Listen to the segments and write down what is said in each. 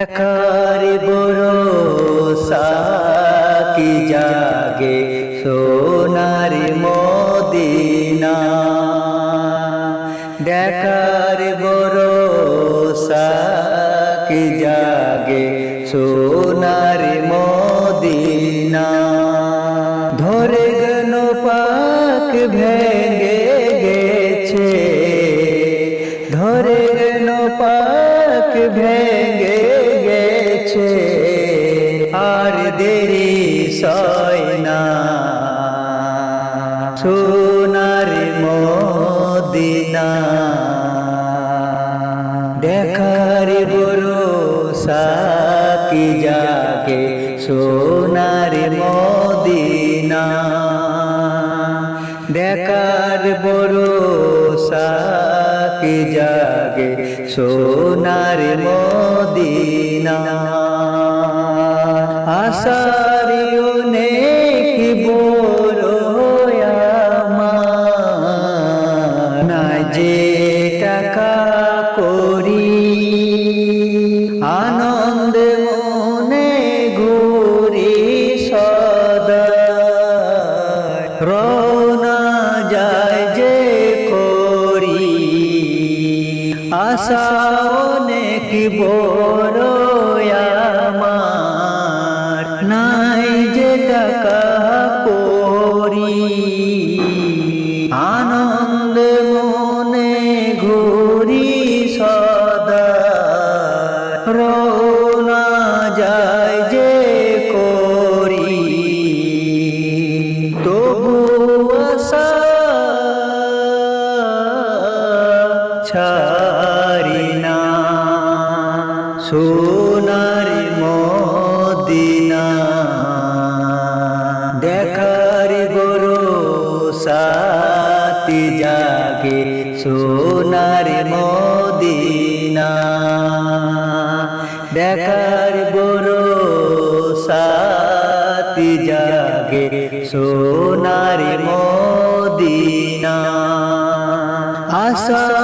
দেখার ভরসা কি জাগে সোনার মদিনা? দেখার ভরসা কি জাগে সোনার মদিনা? ধরে গেল পাক ভেঙে গেছে, ধরে গেল পাক ভেঙে আর দেরি সয় না। সোনার মদিনা। দেখার ভরসা কি জাগে সোনার মদিনা। দেখার ভরসা কি জাগে সোনার মদিনা। আশা অনেক বড় আমার। নাই যে করি। আনন্দ মনে ঘুরি সদা। রওনা যায় যে করি। তবু আশা না সোনার মদিনা। দেখার ভরসাতি জাগে সোনার মদিনা। দেখার ভরসাতি জাগে সোনার মদিনা। আশায়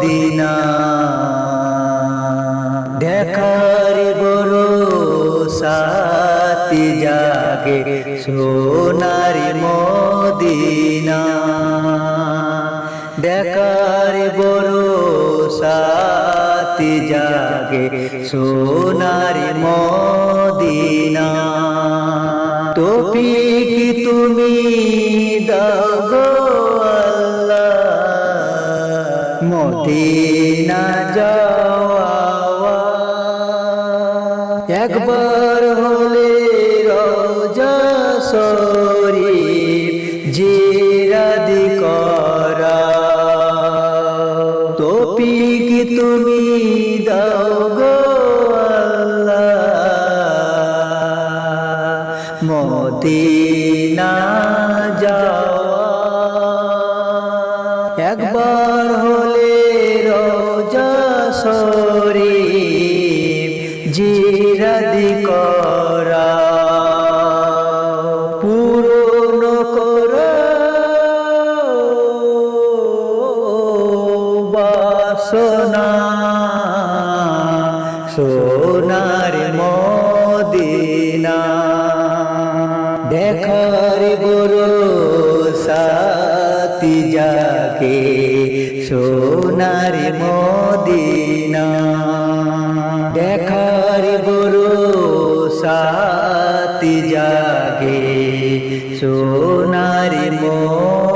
মদিনা। দেখার বড় সাতি জাগে সোনার মদিনা। দেখার বড় সাতি জাগে সোনার মদিনা। মদিনা যাওয়া। একবার হলে রোজা শরীফ জিরাদি করা। তোপিক তুমি দাও গো মদিনা যাওয়া। একবার হলে শরীফ জিরাদি করা পূরণ করা। বাসনা সোনার মদিনা। দেখার বড় সাতি যাকে সোনার মদিনা। সাতি জাগে সোনার মদিনা